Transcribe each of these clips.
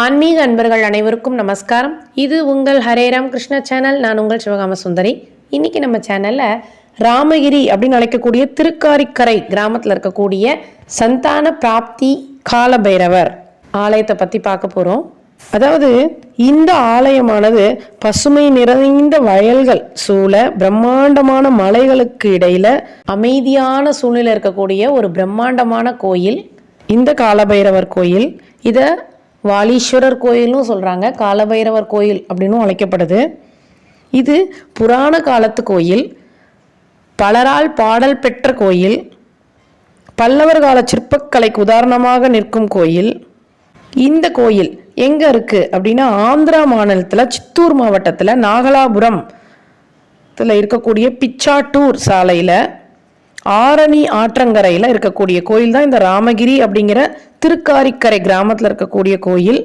ஆன்மீக அன்பர்கள் அனைவருக்கும் நமஸ்காரம். இது உங்கள் ஹரேராம் கிருஷ்ண சேனல். நான் உங்கள் சிவகாம சுந்தரி. இன்னைக்கு நம்ம சேனல்ல ராமகிரி அப்படின்னு அழைக்கக்கூடிய திருக்காரிக்கரை கிராமத்தில் இருக்கக்கூடிய சந்தான பிராப்தி காலபைரவர் ஆலயத்தை பற்றி பார்க்க போகிறோம் அதாவது இந்த ஆலயமானது பசுமை நிறைந்த வயல்கள் சூழ பிரம்மாண்டமான மலைகளுக்கு இடையில அமைதியான சூழ்நிலை இருக்கக்கூடிய ஒரு பிரம்மாண்டமான கோயில். இந்த காலபைரவர் கோயில். இதை வாலீஸ்வரர் கோயிலும் சொல்கிறாங்க காலபைரவர் கோயில் அப்படின்னும் அழைக்கப்படுது. இது புராண காலத்து கோயில் பலரால் பாடல் பெற்ற கோயில் பல்லவர் கால சிற்பக்கலைக்கு உதாரணமாக நிற்கும் கோயில். இந்த கோயில் எங்கே இருக்குது அப்படின்னா ஆந்திரா மாநிலத்தில் சித்தூர் மாவட்டத்தில் நாகலாபுரம் இதில் இருக்கக்கூடிய பிச்சாட்டூர் சாலையில் ஆரணி ஆற்றங்கரையில் இருக்கக்கூடிய கோயில் தான் இந்த ராமகிரி அப்படிங்கிற திருக்காரிக்கரை கிராமத்தில் இருக்கக்கூடிய கோயில்.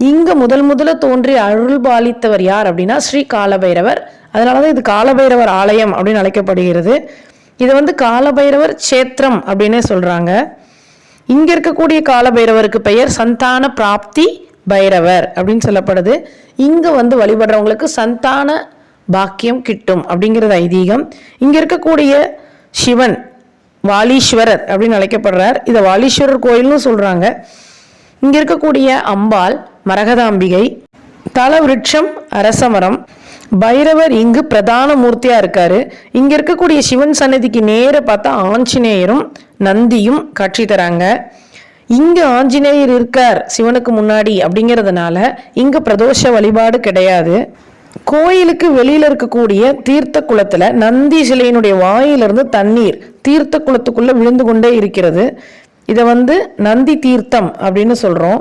இங்கே முதல் முதல்ல தோன்றி அருள் பாலித்தவர் யார் அப்படின்னா ஸ்ரீ காலபைரவர். அதனால தான் இது காலபைரவர் ஆலயம் அப்படின்னு அழைக்கப்படுகிறது. இதை வந்து காலபைரவர் சேத்திரம் அப்படின்னே சொல்கிறாங்க இங்கே இருக்கக்கூடிய காலபைரவருக்கு பெயர் சந்தான பிராப்தி பைரவர் அப்படின்னு சொல்லப்படுது. இங்கே வந்து வழிபடுறவங்களுக்கு சந்தான பாக்கியம் கிட்டும் அப்படிங்கிறது ஐதீகம். இங்கே இருக்கக்கூடிய சிவன் வாலீஸ்வரர் அப்படின்னு அழைக்கப்படுறார். இதை வாலீஸ்வரர் கோயில்னு சொல்கிறாங்க இங்கே இருக்கக்கூடிய அம்பாள் மரகதாம்பிகை தல விருட்சம் அரசமரம் பைரவர் இங்கு பிரதான மூர்த்தியாக இருக்கார். இங்கே இருக்கக்கூடிய சிவன் சன்னதிக்கு நேர பார்த்தா ஆஞ்சநேயரும் நந்தியும் காட்சி தராங்க. இங்கே ஆஞ்சநேயர் இருக்கார் சிவனுக்கு முன்னாடி அப்படிங்கிறதுனால இங்கே பிரதோஷ வழிபாடு கிடையாது. கோயிலுக்கு வெளியில இருக்கக்கூடிய தீர்த்த குளத்துல நந்தி சிலையினுடைய வாயிலிருந்து தண்ணீர் தீர்த்த குளத்துக்குள்ள விழுந்து கொண்டே இருக்கிறது. இதை வந்து நந்தி தீர்த்தம் அப்படின்னு சொல்றோம்.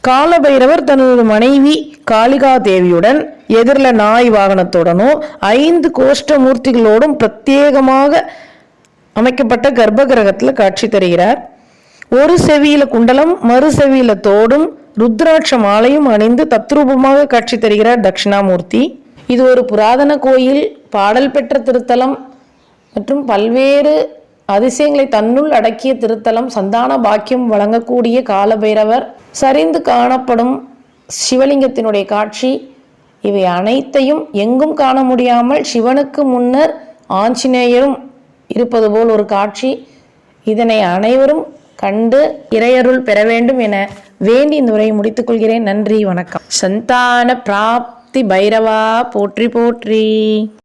காலபைரவர் தனது மனைவி காளிகா தேவியுடன் எதிரில் நாய் வாகனத்துடனும் ஐந்து கோஷ்ட மூர்த்திகளோடும் பிரத்யேகமாக அமைக்கப்பட்ட கர்ப்ப கிரகத்தில் காட்சி தருகிறார். ஒரு செவியில குண்டலம் மறு செவியில தோடும் ருத்ராட்ச மாலையும் அணிந்து தத்ரூபமாக காட்சி தருகிறார் தட்சிணாமூர்த்தி. இது ஒரு புராதன கோயில் பாடல் பெற்ற திருத்தலம் மற்றும் பல்வேறு அதிசயங்களை தன்னுள் அடக்கிய திருத்தலம் சந்தான பாக்கியம் வழங்கக்கூடிய காலபைரவர் சரிந்து காணப்படும் சிவலிங்கத்தினுடைய காட்சி. இவை அனைத்தையும் எங்கும் காண முடியாமல் சிவனுக்கு முன்னர் ஆஞ்சநேயரும் இருப்பது போல் ஒரு காட்சி. இதனை அனைவரும் கண்டு இறையருள் பெற வேண்டும் என வேண்டி இந்த உரையை முடித்துக் கொள்கிறேன். நன்றி வணக்கம். சந்தான பிராப்தி பைரவா போற்றி போற்றி.